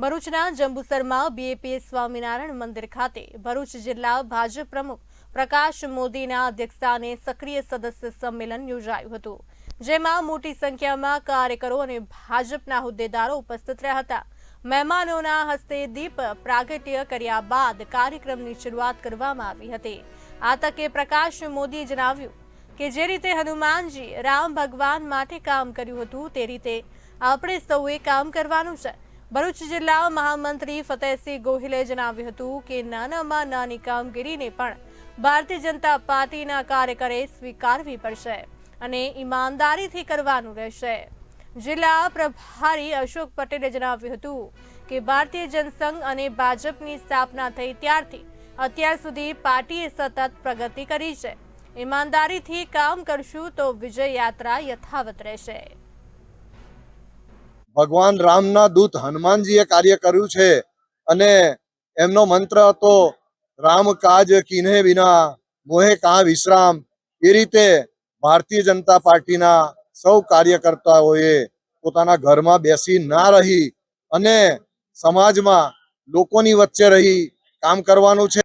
ભરૂચના જંબુસરમાં બીએપીએસ સ્વામિનારાયણ મંદિર ખાતે ભરૂચ જિલ્લા ભાજપ પ્રમુખ પ્રકાશ મોદીના અધ્યક્ષસ્થાને સક્રિય સદસ્ય સંમેલન યોજાયું હતું, જેમાં મોટી સંખ્યામાં કાર્યકરો અને ભાજપના હોદ્દેદારો ઉપસ્થિત રહ્યા હતા. મહેમાનોના હસ્તે દીપ પ્રાગટ્ય કર્યા બાદ કાર્યક્રમની શરૂઆત કરવામાં આવી હતી. આ તકે પ્રકાશ મોદીએ જણાવ્યું કે જે રીતે હનુમાનજી રામ ભગવાન માટે કામ કર્યું હતું, તે રીતે આપણે સૌએ કામ કરવાનું છે. ભરૂચ જિલ્લા મહામંત્રી ફતેહસિંહ ગોહિલે જણાવ્યું હતું કે નાનામાં નાની કામગીરીને પણ ભારતીય જનતા પાર્ટીના કાર્યકરે સ્વીકારવી પડશે અને ઈમાનદારીથી કરવાનું રહેશે. જિલ્લા પ્રભારી અશોક પટેલે જણાવ્યું હતું કે ભારતીય જનસંઘ અને ભાજપની સ્થાપના થઈ ત્યારથી અત્યાર સુધી પાર્ટીએ સતત પ્રગતિ કરી છે. ઈમાનદારીથી કામ કરશું તો વિજય યાત્રા યથાવત રહેશે. ભગવાન રામના દૂત હનુમાનજીએ કાર્ય કર્યું છે. અને એમનો મંત્ર હતો, રામ કાજ કિન્હે વિના મોહે કા વિશ્રામ. એ રીતે ભારતીય જનતા પાર્ટીના સૌ કાર્યકર્તાઓએ પોતાના ઘરમાં બેસી ના રહી અને સમાજમાં લોકોની વચ્ચે રહી કામ કરવાનું છે.